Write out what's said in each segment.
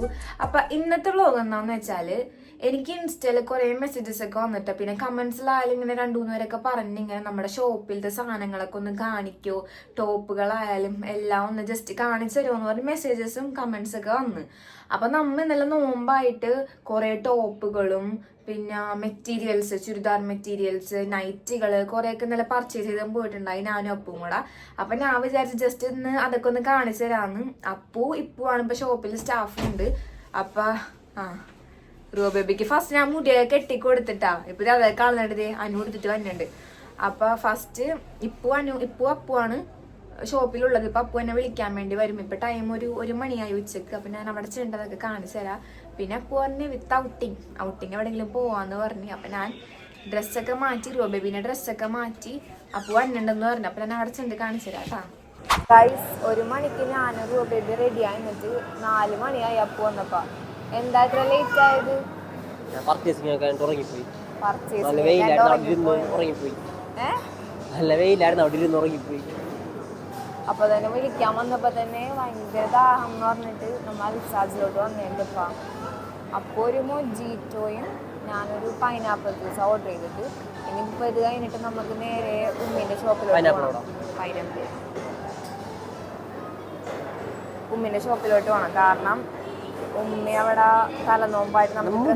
വിചാരിച്ചു അപ്പം ഇന്നത്തെ വ്ളോഗ് എന്താണെന്ന് വെച്ചാൽ എനിക്ക് ഇൻസ്റ്റയിൽ കുറേ മെസ്സേജസ് ഒക്കെ വന്നിട്ട്. പിന്നെ കമൻസിലായാലും ഇങ്ങനെ രണ്ടു മൂന്ന് പേരൊക്കെ പറഞ്ഞ് ഇങ്ങനെ നമ്മുടെ ഷോപ്പിലത്തെ സാധനങ്ങളൊക്കെ ഒന്ന് കാണിക്കോ. ടോപ്പുകളായാലും എല്ലാം ഒന്ന് ജസ്റ്റ് കാണിച്ചു തരുമോ എന്ന് പറഞ്ഞ് മെസ്സേജസും കമന്റ്സ് ഒക്കെ വന്ന്. അപ്പം നമ്മൾ ഇന്നലെ നോമ്പായിട്ട് കുറേ ടോപ്പുകളും പിന്നെ മെറ്റീരിയൽസ് ചുരിദാർ മെറ്റീരിയൽസ് നൈറ്റികൾ കുറെയൊക്കെ നല്ല പർച്ചേസ് ചെയ്ത് പോയിട്ടുണ്ടായി ഞാനും അപ്പും കൂടെ. അപ്പൊ ഞാൻ വിചാരിച്ചു ജസ്റ്റ് ഒന്ന് അതൊക്കെ ഒന്ന് കാണിച്ചു തരാന്ന്. അപ്പു ഇപ്പുവാണ് ഇപ്പൊ ഷോപ്പിൽ സ്റ്റാഫ് ഉണ്ട്. അപ്പൊ ആ. റൂബേബിക്ക് ഫസ്റ്റ് ഞാൻ മുടിയൊക്കെ കെട്ടി കൊടുത്തിട്ടാ ഇപ്പൊ അതെ കളന്നിട്ട് അനു കൊടുത്തിട്ട് വന്നിട്ടുണ്ട്. അപ്പൊ ഫസ്റ്റ് ഇപ്പു അനു ഇപ്പു അപ്പുവാണ് ഷോപ്പിലുള്ളത് ഇപ്പൊ അപ്പു എന്നെ വിളിക്കാൻ വേണ്ടി വരും. ഇപ്പൊ ടൈം ഒരു ഒരു മണിയായി ഉച്ചയ്ക്ക്. അപ്പൊ ഞാൻ അവിടെ ചെയ്യേണ്ടതൊക്കെ കാണിച്ചു തരാം. പിന്നെ പറഞ്ഞ് വിത്ത് ഔട്ടിങ് ഔട്ടിങ് എവിടെയെങ്കിലും പോവാന്ന് പറഞ്ഞു. അപ്പൊ ഞാൻ ഡ്രസ്സൊക്കെ മാറ്റി റൂബേബിന്റെ ഡ്രസ്സൊക്കെ മാറ്റി. അപ്പോൾ വന്നിട്ടുണ്ടെന്ന് പറഞ്ഞു. അപ്പൊ ഞാൻ അവിടെ ചെന്ന് കാണിച്ചു തരാം കേട്ടാ ഗൈസ് ഒരു മണിക്ക് ഞാൻ റൂബേബി റെഡി ആയി. എന്നിട്ട് നാല് മണിയായി അപ്പു വന്നപ്പോ. എന്താ ഇത്ര ലേറ്റ് ആയത്? പർച്ചേസിംഗ് ഒക്കെ ഉറങ്ങിപ്പോയി. പർച്ചേസ് നല്ല വെയിലായിരുന്നു. അവിടെ ഇരുന്ന് ഉറങ്ങിപ്പോയി. നല്ല വെയിലായിരുന്നു. അവിടെ ഇരുന്ന് ഉറങ്ങിപ്പോയി. അപ്പൊ തന്നെ വിളിക്കാൻ വന്നപ്പോ തന്നെ ഭയങ്കര ദാഹം എന്ന് പറഞ്ഞിട്ട് നമ്മൾ റിസാർജിലോട്ട് വന്നേണ്ടപ്പാ അപ്പോൾ ഒരു മൊജീറ്റോയും ഞാനൊരു പൈനാപ്പിൾ ജ്യൂസ് ഓർഡർ ചെയ്തിട്ട്. ഇനിയിപ്പോ ഇത് കഴിഞ്ഞിട്ട് നമുക്ക് നേരെ ഉമ്മിന്റെ ഷോപ്പിലോട്ട് പോകണം പൈനാപ്പിൾ ഉമ്മിന്റെ ഷോപ്പിലോട്ട് പോകണം കാരണം ഉമ്മി അവിടെ തലനോമ്പായിട്ട് നമുക്ക്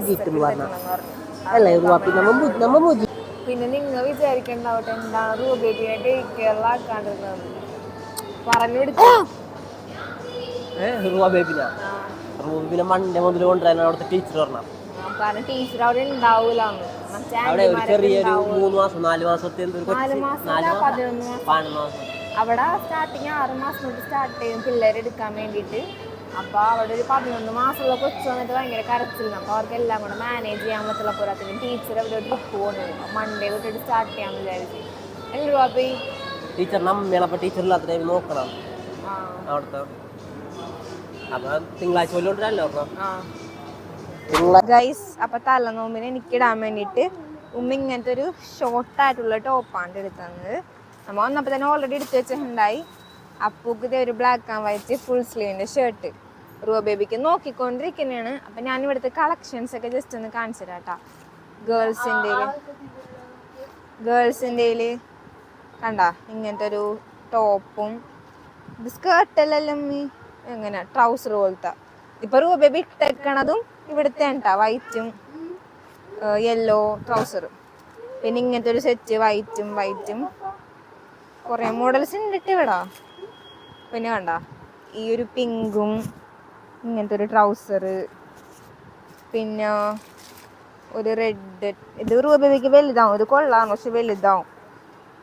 പിന്നെ നിങ്ങൾ വിചാരിക്കണ്ടാവട്ടെ എന്താണ് റൂബേബിനെ ഡേ കെയറിലാക്കാണ്ടിരുന്നത് പറഞ്ഞു കൊടുത്തു റൂബ ബേബിനാ. മണ്ടേ മുതൽ കൊണ്ടുവരാൻ അവിടുത്തെ ടീച്ചർ പറഞ്ഞ കാരണം ടീച്ചർ അവിടെ അവിടെ ഒരു ചെറിയൊരു മൂന്ന് മാസം നാല് മാസത്തെ നാല് കൊച്ചു മാസം നാല് മാസം പതിനൊന്ന് മാസം. മാസം. അവിടെ സ്റ്റാർട്ടിങ് ആറ് മാസം തൊട്ട് സ്റ്റാർട്ട് ചെയ്യും പിള്ളേരെ എടുക്കാൻ വേണ്ടിയിട്ട്. അപ്പൊ അവിടെ ഒരു പതിനൊന്ന് മാസമുള്ള കൊച്ചു വന്നിട്ട് ഭയങ്കര കരച്ചില്ല അപ്പൊ അവർക്ക് എല്ലാം കൂടെ മാനേജ് ചെയ്യാൻ പറ്റുള്ള പോരാത്തിന് ടീച്ചർ അവരോട് ട്രിപ്പ് പോകുന്നത് മൺഡേ തൊട്ടിട്ട് സ്റ്റാർട്ട് ചെയ്യാൻ വിചാരിച്ചു. ഈ ടീച്ചർ നമ്മയാണ് അപ്പൊ ടീച്ചറില്ലാത്ത ടൈം നോക്കണം. ആ. അവിടുത്തെ. അപ്പൊ തിങ്കളാഴ്ച പറഞ്ഞ ഗൈസ് അപ്പൊ. തലനോമ്പിന് എനിക്ക് ഇടാൻ വേണ്ടിയിട്ട് ഉമ്മ ഇങ്ങനത്തെ ഒരു ഷോർട്ട് ആയിട്ടുള്ള ടോപ്പാണ് എടുത്തത്. നമ്മ വന്നപ്പോ തന്നെ ഓൾറെഡി എടുത്തു വെച്ചിട്ടുണ്ടായി. അപ്പൂക്ക് ഇതേ ഒരു ബ്ലാക്ക് ആൻഡ് വൈറ്റ് ഫുൾ സ്ലീവിന്റെ ഷർട്ട് റൂബ ബേബിക്ക് നോക്കിക്കൊണ്ടിരിക്കുന്നതാണ്. അപ്പൊ ഞാൻ ഇവിടുത്തെ കളക്ഷൻസ് ഒക്കെ ജസ്റ്റ് ഒന്ന് കാണിച്ചു തരാം കേട്ടാ ഗേൾസിന്റെ ഗേൾസിന്റെ കണ്ട? ഇങ്ങനത്തെ ഒരു ടോപ്പും ഇത് സ്കേർട്ടല്ലെല്ലാം എങ്ങനെ ട്രൗസർ പോലത്തെ. ഇപ്പൊ രൂപ ഇട്ടേക്കണതും ഇവിടുത്തെ കേട്ടാ വൈറ്റും യെല്ലോ ട്രൗസർ പിന്നെ ഇങ്ങനത്തെ ഒരു സെറ്റ് വൈറ്റും വൈറ്റും കുറേ മോഡൽസ് ഉണ്ടിട്ട് ഇവിടെ. പിന്നെ കണ്ട ഈ ഒരു പിങ്കും ഇങ്ങനത്തെ ഒരു ട്രൗസർ പിന്നെ ഒരു റെഡ് ഇത് രൂപയ്ക്ക് വലുതാവും ഇത് കൊള്ളാം പക്ഷെ വലുതാവും.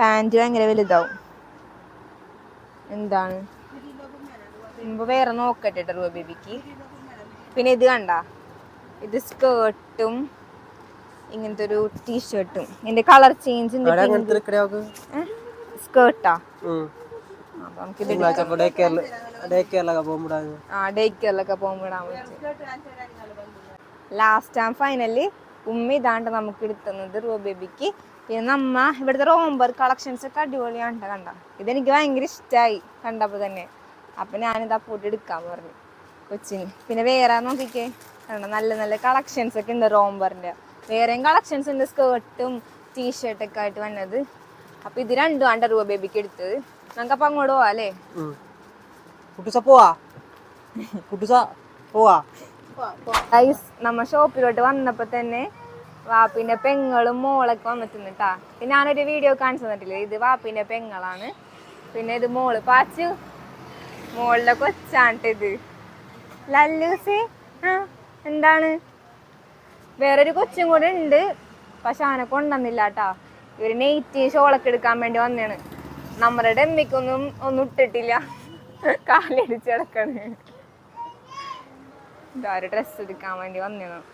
പാന്റ് ഭയങ്കര വലുതാവും. എന്താണ്? മുമ്പ് വേറെ നോക്കട്ടെ ട്ടോ ബേബിക്ക് പിന്നെ ഇത് കണ്ട? ഇത് സ്കേർട്ടും ഇങ്ങനത്തെ ഒരു ടീഷർട്ടും. ഇതിന്റെ കളർ ചേഞ്ച് സ്കേർട്ടാ? ലാസ്റ്റ് ആൻഡ് ഫൈനലി ഉമ്മ ഇതാണ്ട് നമുക്ക് എടുത്തുന്നത് റൂ ബേബിക്ക് പിന്നെ നമ്മ ഇവിടുത്തെ റോംബർ കളക്ഷൻസ് ഒക്കെ അടിപൊളിയാണ് കണ്ട? ഇതെനിക്ക് ഭയങ്കര ഇഷ്ടമായി കണ്ടപ്പോൾ തന്നെ. അപ്പം ഞാനിതാ പൊടി എടുക്കാൻ പറഞ്ഞു കൊച്ചിന്. പിന്നെ വേറെ നോക്കിക്കേ. കണ്ട? നല്ല നല്ല കളക്ഷൻസ് ഒക്കെ ഉണ്ട് റോംബറിന്റെ വേറെയും കളക്ഷൻസ് ഉണ്ട് സ്കേർട്ടും ടീഷർട്ടൊക്കെ ആയിട്ട് വന്നത്. അപ്പൊ ഇത് രണ്ടും ആണ്ട രൂപ ബേബിക്ക് എടുത്തത്. നമുക്കപ്പം അങ്ങോട്ട് പോവാ അല്ലേ? കുട്ടുസ പോവാ? കുട്ടുസ പോവാ? ഗൈസ് നമ്മ ഷോപ്പിലോട്ട് വന്നപ്പോ തന്നെ വാപ്പിന്റെ പെങ്ങളും മോളൊക്കെ വന്നിട്ടുണ്ട് ട്ടാ പിന്നെ ഞാനൊരു വീഡിയോ കാണിച്ചു തന്നിട്ടില്ലേ? ഇത് വാപ്പിന്റെ പെങ്ങളാണ്. പിന്നെ ഇത് മോൾ പാച്ചു. മോളുടെ കൊച്ചാണ്ട് ഇത്. ലല്ലൂസി ആ എന്താണ്? വേറൊരു കൊച്ചും കൂടെ ഉണ്ട്. പക്ഷെ അവനെ കൊണ്ടുവന്നില്ല കേട്ടാ ഇവർ നെയ്റ്റ് ഷോളൊക്കെ എടുക്കാൻ വേണ്ടി വന്നേണ്. നമ്മുടെ ഡെമ്മിക്കൊന്നും ഒന്നും ഇട്ടിട്ടില്ല. കാലടിച്ചിടക്കണ് ഇതാ ഒരു ഡ്രസ് എടുക്കാൻ വേണ്ടി വന്നതാണ്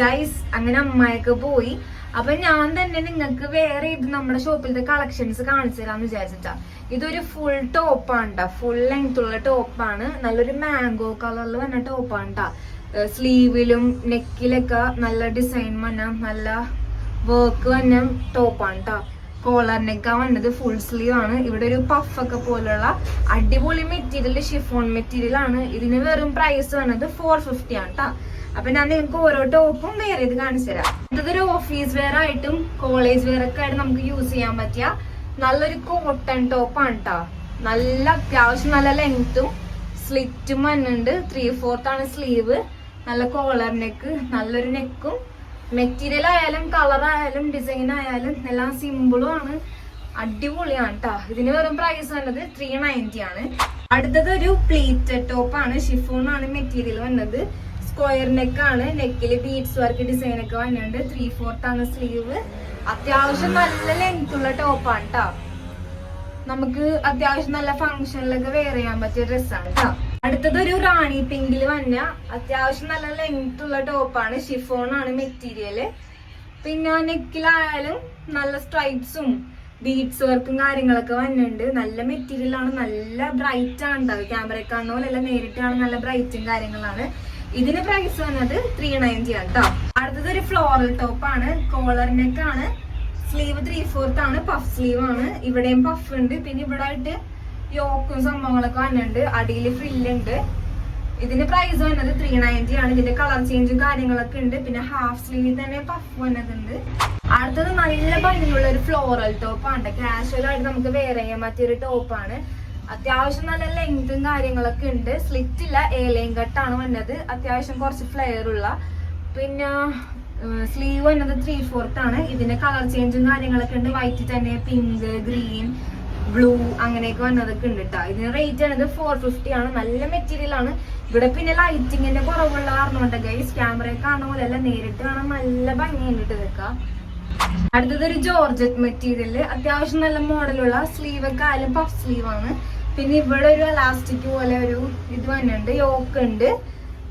ഗൈസ് അങ്ങനെ അമ്മായൊക്കെ പോയി. അപ്പൊ ഞാൻ തന്നെ നിങ്ങൾക്ക് വേറെ ഇത് നമ്മുടെ ഷോപ്പിലത്തെ കളക്ഷൻസ് കാണിച്ചു തരാന്ന് വിചാരിച്ചിട്ടാ. ഇതൊരു ഫുൾ ടോപ്പാണ് കേട്ടോ ഫുൾ ലെങ്ത് ഉള്ള ടോപ്പാണ് നല്ലൊരു മാംഗോ കളറിൽ വന്ന ടോപ്പാണ് കേട്ടോ സ്ലീവിലും നെക്കിലൊക്കെ നല്ല ഡിസൈൻ വന്ന നല്ല വർക്ക് വന്ന ടോപ്പാണ് കേട്ടോ കോളർ നെക്കാ വന്നത് ഫുൾ സ്ലീവ് ആണ്. ഇവിടെ ഒരു പഫ് ഒക്കെ പോലുള്ള അടിപൊളി മെറ്റീരിയൽ ഷിഫോൺ മെറ്റീരിയൽ ആണ്. ഇതിന് വെറും പ്രൈസ് വന്നത് ഫോർ ഫിഫ്റ്റി ആണ് കേട്ടോ അപ്പൊ ഞാൻ നിങ്ങൾക്ക് ഓരോ ടോപ്പും വേറെ ഇത് കാണിച്ചു തരാം. ഇതൊരു ഓഫീസ് വെയർ ആയിട്ടും കോളേജ് വെയർ ഒക്കെ ആയിട്ട് നമുക്ക് യൂസ് ചെയ്യാൻ പറ്റിയ നല്ലൊരു കോട്ടൺ ടോപ്പാണ് കേട്ടോ നല്ല അത്യാവശ്യം നല്ല ലെങ്ത്തും സ്ലിറ്റും വന്നുണ്ട് ത്രീ ഫോർത്ത് ആണ് സ്ലീവ് നല്ല കോളർ നെക്ക് നല്ലൊരു നെക്കും മെറ്റീരിയൽ ആയാലും കളർ ആയാലും ഡിസൈൻ ആയാലും എല്ലാം സിമ്പിളും ആണ്. അടിപൊളിയാണ് കേട്ടോ ഇതിന് വെറും പ്രൈസ് വന്നത് ത്രീ നയന്റി ആണ്. അടുത്തത് ഒരു പ്ലീറ്റഡ് ടോപ്പാണ് ഷിഫോൺ ആണ് മെറ്റീരിയൽ വന്നത്. സ്ക്വയർ നെക്ക് ആണ് നെക്കിൽ ബീഡ്സ് വർക്ക് ഡിസൈൻ ഒക്കെ വന്നിട്ടുണ്ട്. ത്രീ ഫോർത്ത് ആണ് സ്ലീവ് അത്യാവശ്യം നല്ല ലെങ്ത് ഉള്ള ടോപ്പാണ് കേട്ടോ നമുക്ക് അത്യാവശ്യം നല്ല ഫംഗ്ഷനിലൊക്കെ വെയർ ചെയ്യാൻ പറ്റിയ ഡ്രസ്സാണ് കേട്ടോ അടുത്തത് ഒരു റാണി പിങ്കിൽ വന്ന അത്യാവശ്യം നല്ല ലെങ്ത് ഉള്ള ടോപ്പാണ് ഷിഫോൺ ആണ് മെറ്റീരിയൽ പിന്നെ നെക്കിലായാലും നല്ല സ്ട്രൈപ്സും ബീഡ്സ് വർക്കും കാര്യങ്ങളൊക്കെ വന്നിട്ടുണ്ട്. നല്ല മെറ്റീരിയലാണ് നല്ല ബ്രൈറ്റ് ആണ് ക്യാമറ കാണുന്ന പോലെ അല്ല നേരിട്ടാണ് നല്ല ബ്രൈറ്റും കാര്യങ്ങളാണ്. ഇതിന് പ്രൈസ് വന്നത് ത്രീ നയന്റി ആണ് കേട്ടോ അടുത്തത് ഒരു ഫ്ലോറൽ ടോപ്പാണ് കോളർ നെക്ക് ആണ്. സ്ലീവ് ത്രീ ഫോർത്ത് ആണ്. പഫ് സ്ലീവ് ആണ്. ഇവിടെയും പഫ് ഉണ്ട്. പിന്നെ ഇവിടെ ആയിട്ട് യോക്കും സംഭവങ്ങളൊക്കെ വന്നിട്ടുണ്ട്. അടിയിൽ ഫ്രില്ലുണ്ട് ഇതിന്റെ പ്രൈസ് വന്നത് ത്രീ നയന്റി ആണ്. ഇതിന്റെ കളർ ചേഞ്ചും കാര്യങ്ങളൊക്കെ ഉണ്ട്. പിന്നെ ഹാഫ് സ്ലീവിൽ തന്നെ പഫ് വന്നതുണ്ട്. അടുത്തത് നല്ല ഭംഗിയുള്ള ഒരു ഫ്ലോറൽ ടോപ്പാണ് കാഷ്വൽ ആയിട്ട് നമുക്ക് വേറെ ചെയ്യാൻ പറ്റിയൊരു ടോപ്പാണ് അത്യാവശ്യം നല്ല ലെങ്തും കാര്യങ്ങളൊക്കെ ഉണ്ട്. സ്ലിറ്റ് ഇല്ല എ ഏലയും കട്ടാണ് വന്നത്. അത്യാവശ്യം കുറച്ച് ഫ്ലെയർ ഉള്ള. പിന്നെ സ്ലീവ് വന്നത് ത്രീ ഫോർത്ത് ആണ്. ഇതിന്റെ കളർ ചേഞ്ചും കാര്യങ്ങളൊക്കെ ഉണ്ട്. വൈറ്റ് തന്നെ പിങ്ക് ഗ്രീൻ ബ്ലൂ അങ്ങനെയൊക്കെ വന്നതൊക്കെ ഉണ്ട് കേട്ടോ ഇതിന് റേറ്റ് ആണത് ഫോർ ഫിഫ്റ്റി ആണ്. നല്ല മെറ്റീരിയൽ ആണ്. ഇവിടെ പിന്നെ ലൈറ്റിങ്ങിന്റെ കുറവുള്ള കാരണമുണ്ട് ഗൈസ് ക്യാമറയിൽ കാണുന്ന പോലെ അല്ല നേരിട്ട് കാണാൻ നല്ല ഭംഗിയുണ്ട് ഇതൊക്കെ. അടുത്തത് ഒരു ജോർജറ്റ് മെറ്റീരിയൽ അത്യാവശ്യം നല്ല മോഡലുള്ള സ്ലീവ് ഒക്കെ ആയാലും പഫ് സ്ലീവ് ആണ്. പിന്നെ ഇവിടെ ഒരു അലാസ്റ്റിക് പോലെ ഒരു ഇത് വന്നിട്ടുണ്ട് യോക്ക് ഉണ്ട്.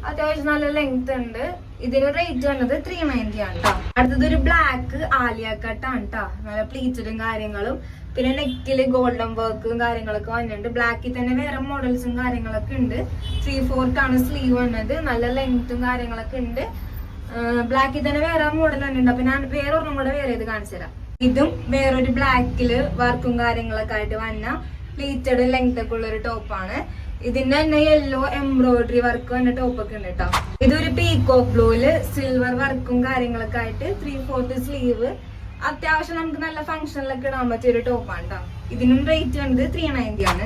അത്യാവശ്യം നല്ല ലെങ്ത് ഉണ്ട്. ഇതിന് റേറ്റ് വന്നത് ത്രീ നയന്റി ആണ് കേട്ടോ അടുത്തത് ഒരു ബ്ലാക്ക് ആലിയ കട്ടാണ് കേട്ടോ നല്ല പ്ലീറ്റഡും കാര്യങ്ങളും. പിന്നെ നെക്കിൽ ഗോൾഡൻ വർക്കും കാര്യങ്ങളൊക്കെ വന്നിട്ടുണ്ട്. ബ്ലാക്കിൽ തന്നെ വേറെ മോഡൽസും കാര്യങ്ങളൊക്കെ ഉണ്ട്. ത്രീ ഫോർത്ത് ആണ് സ്ലീവ് വന്നത്. നല്ല ലെങ്ത്തും കാര്യങ്ങളൊക്കെ ഉണ്ട്. ബ്ലാക്കിൽ തന്നെ വേറെ മോഡൽ വന്നിട്ടുണ്ട്. അപ്പൊ ഞാൻ വേറെ ഒരെണ്ണം കൂടെ വേറെ ഇത് കാണിച്ചു തരാം ഇതും വേറൊരു ബ്ലാക്കിൽ വർക്കും കാര്യങ്ങളൊക്കെ ആയിട്ട് വന്ന പ്ലീറ്റഡ് ലെങ്ത് ഒക്കെ ഉള്ള ഒരു ടോപ്പാണ് ഇതിന്റെ തന്നെ യെല്ലോ എംബ്രോയിഡറി വർക്ക് വന്ന ടോപ്പൊക്കെ ഉണ്ട് കേട്ടോ ഇതൊരു പീകോക്ക് ബ്ലൂൽ സിൽവർ വർക്കും കാര്യങ്ങളൊക്കെ ആയിട്ട് ത്രീ ഫോർത്ത് സ്ലീവ് അത്യാവശ്യം നമുക്ക് നല്ല ഫംഗ്ഷനിലൊക്കെ ഇടാൻ പറ്റിയ ഒരു ടോപ്പാണ് കേട്ടോ ഇതിനും റേറ്റ് വന്നത് ത്രീ നയന്റി ആണ്.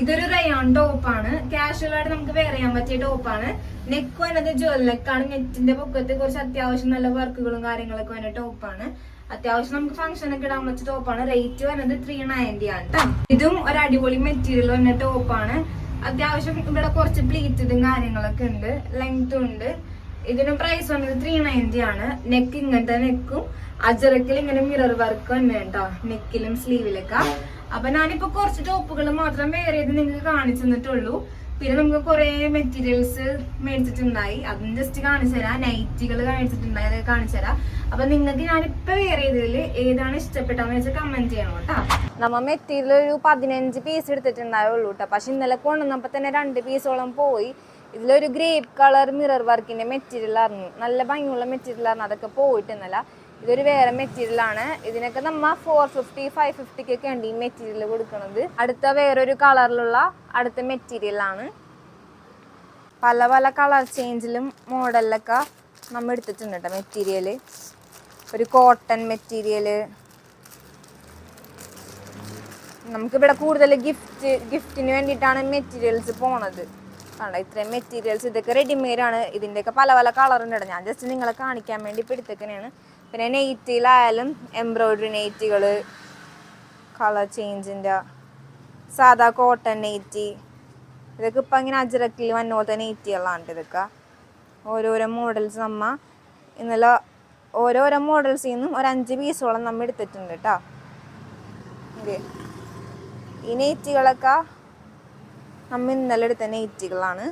ഇതൊരു റയോൺ ടോപ്പാണ് കാഷ്വൽ ആയിട്ട് നമുക്ക് വെയർ ചെയ്യാൻ പറ്റിയ ടോപ്പാണ് നെക്ക് വന്നത് ജ്വൽ നെക്കാണ് നെറ്റിന്റെ പൊക്കത്ത് കുറച്ച് അത്യാവശ്യം നല്ല വർക്കുകളും കാര്യങ്ങളൊക്കെ വന്ന ടോപ്പാണ് അത്യാവശ്യം നമുക്ക് ഫംഗ്ഷൻ ഒക്കെ ഇടാൻ പറ്റിയ ടോപ്പാണ് റേറ്റ് വരുന്നത് ത്രീ നയന്റി ആണ്. ഇതും ഒരു അടിപൊളി മെറ്റീരിയൽ വന്ന ടോപ്പാണ് അത്യാവശ്യം ഇവിടെ കുറച്ച് പ്ലീറ്റഡും കാര്യങ്ങളൊക്കെ ഉണ്ട്. ലെങ്ത്തും ഉണ്ട്. ഇതിന് പ്രൈസ് വന്നത് ത്രീ നയന്റി ആണ്. നെക്ക് ഇങ്ങനത്തെ നെക്കും അജറക്കിൽ ഇങ്ങനെ മിറർ വർക്ക് തന്നെ കേട്ടോ നെക്കിലും സ്ലീവിലൊക്കെ അപ്പൊ ഞാനിപ്പോ കുറച്ച് ടോപ്പുകൾ മാത്രം വേറെ ചെയ്ത് നിങ്ങൾക്ക് കാണിച്ചു തന്നിട്ടുള്ളൂ. പിന്നെ നമുക്ക് കുറെ മെറ്റീരിയൽസ് മേടിച്ചിട്ടുണ്ടായി. അതും ജസ്റ്റ് കാണിച്ചു തരാം. നൈറ്റികൾ കാണിച്ചിട്ടുണ്ടായി. അതൊക്കെ കാണിച്ചു തരാം. അപ്പൊ നിങ്ങൾക്ക് ഞാനിപ്പോ വേറെ ചെയ്തതിൽ ഏതാണ് ഇഷ്ടപ്പെട്ടതെന്ന് വെച്ചാൽ കമന്റ് ചെയ്യണം കേട്ടോ. നമ്മ മെറ്റീരിയൽ ഒരു പതിനഞ്ച് പീസ് എടുത്തിട്ടുണ്ടായുള്ളൂ കേട്ടോ. പക്ഷെ ഇന്നലെ കൊണ്ടുവന്നപ്പോ തന്നെ രണ്ട് പീസോളം പോയി. ഇതിലൊരു ഗ്രേപ്പ് കളർ മിറർ വർക്കിന്റെ മെറ്റീരിയൽ ആയിരുന്നു. നല്ല ഭംഗിയുള്ള മെറ്റീരിയൽ ആയിരുന്നു. അതൊക്കെ പോയിട്ടുന്നല്ല ഇതൊരു വേറെ മെറ്റീരിയൽ ആണ്. ഇതിനൊക്കെ നമ്മ ഫോർ ഫിഫ്റ്റി ഫൈവ് ഫിഫ്റ്റിക്കൊക്കെ ഉണ്ട് ഈ മെറ്റീരിയൽ കൊടുക്കുന്നത് അടുത്ത വേറൊരു കളറിലുള്ള അടുത്ത മെറ്റീരിയലാണ് പല പല കളർ ചേഞ്ചിലും മോഡലിലൊക്കെ നമ്മൾ എടുത്തിട്ടുണ്ട് കേട്ടോ മെറ്റീരിയൽ ഒരു കോട്ടൺ മെറ്റീരിയൽ നമുക്കിവിടെ കൂടുതൽ ഗിഫ്റ്റ് ഗിഫ്റ്റിന് വേണ്ടിയിട്ടാണ് മെറ്റീരിയൽസ് പോണത്. കണ്ടോ? ഇത്രയും മെറ്റീരിയൽസ് ഇതൊക്കെ റെഡിമെയ്ഡ് ആണ്. ഇതിന്റെയൊക്കെ പല പല കളറുണ്ട് ഞാൻ ജസ്റ്റ് നിങ്ങളെ കാണിക്കാൻ വേണ്ടി ഇപ്പം എടുത്തേക്കനെയാണ് പിന്നെ നെയ്റ്റിലായാലും എംബ്രോയിഡറി നെയ്റ്റുകൾ കളർ ചേഞ്ചിന്റെ സാധാ കോട്ടൺ നെയ്റ്റി ഇതൊക്കെ ഇപ്പം ഇങ്ങനെ അജറക്കിൽ വന്ന പോലത്തെ നെയ്റ്റികളാണ് ഇതൊക്കെ. ഓരോരോ മോഡൽസ് നമ്മ ഇന്നലെ ഓരോരോ മോഡൽസിൽ നിന്നും ഒരു അഞ്ച് പീസോളം നമ്മൾ എടുത്തിട്ടുണ്ട് കേട്ടോ ഈ നെയ്റ്റികളൊക്കെ നമ്മൾ ഇന്നലെ എടുത്ത നെയ്റ്റികളാണ്.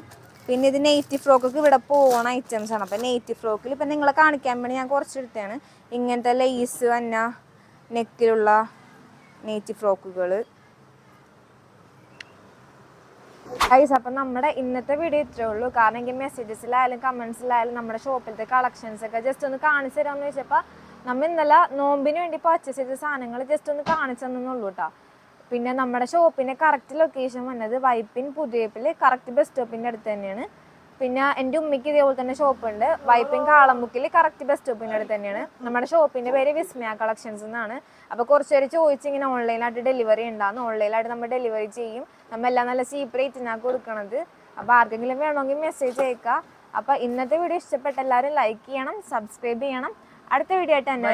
പിന്നെ ഇത് നെയ്റ്റി ഫ്രോക്കൊക്കെ ഇവിടെ പോകണ ഐറ്റംസ് ആണ്. അപ്പം നെയ്റ്റി ഫ്രോക്കിൽ ഇപ്പം നിങ്ങളെ കാണിക്കാൻ വേണ്ടി ഞാൻ കുറച്ച് എടുത്തതാണ് ഇങ്ങനത്തെ ലേസ് വന്ന നെക്കിലുള്ള നെയ്റ്റി ഫ്രോക്കുകൾ ഗൈസ് അപ്പം നമ്മുടെ ഇന്നത്തെ വീഡിയോ ഇത്രേ ഉള്ളൂ. കാരണം എനിക്ക് മെസ്സേജസിലായാലും കമൻസിലായാലും നമ്മുടെ ഷോപ്പിലത്തെ കളക്ഷൻസ് ഒക്കെ ജസ്റ്റ് ഒന്ന് കാണിച്ചു തരാമെന്ന് വെച്ചപ്പോൾ നമ്മ ഇന്നലെ നോമ്പിന് വേണ്ടി പർച്ചേസ് ചെയ്ത സാധനങ്ങൾ ജസ്റ്റ് ഒന്ന് കാണിച്ചു തന്നുള്ളൂ കേട്ടോ പിന്നെ നമ്മുടെ ഷോപ്പിന്റെ കറക്റ്റ് ലൊക്കേഷൻ വന്നത് വൈപ്പിൻ പുതിയപ്പിൽ കറക്റ്റ് ബസ് സ്റ്റോപ്പിന്റെ അടുത്ത് തന്നെയാണ്. പിന്നെ എന്റെ ഉമ്മയ്ക്ക് ഇതേപോലെ തന്നെ ഷോപ്പ് ഉണ്ട്. വൈപ്പിൻ കാളമുക്കിൽ കറക്റ്റ് ബസ് സ്റ്റോപ്പിന്റെ അടുത്ത് തന്നെയാണ്. നമ്മുടെ ഷോപ്പിന്റെ പേര് വിസ്മയ കളക്ഷൻസ് എന്നാണ്. അപ്പോൾ കുറച്ച് പേര് ചോദിച്ച് ഇങ്ങനെ ഓൺലൈനായിട്ട് ഡെലിവറി ഉണ്ടാകുന്നു ഓൺലൈനായിട്ട് നമ്മൾ ഡെലിവറി ചെയ്യും. നമ്മൾ എല്ലാം നല്ല ചീപ്പ് റേറ്റിനാണ് കൊടുക്കണത്. അപ്പോൾ ആർക്കെങ്കിലും വേണമെങ്കിൽ മെസ്സേജ് അയക്കുക അപ്പോൾ ഇന്നത്തെ വീഡിയോ ഇഷ്ടപ്പെട്ട എല്ലാവരും ലൈക്ക് ചെയ്യണം സബ്സ്ക്രൈബ് ചെയ്യണം. അടുത്ത വീഡിയോ ആയിട്ട് തന്നെ.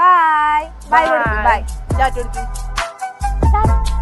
Bye bye bye bye chat എടുത്തു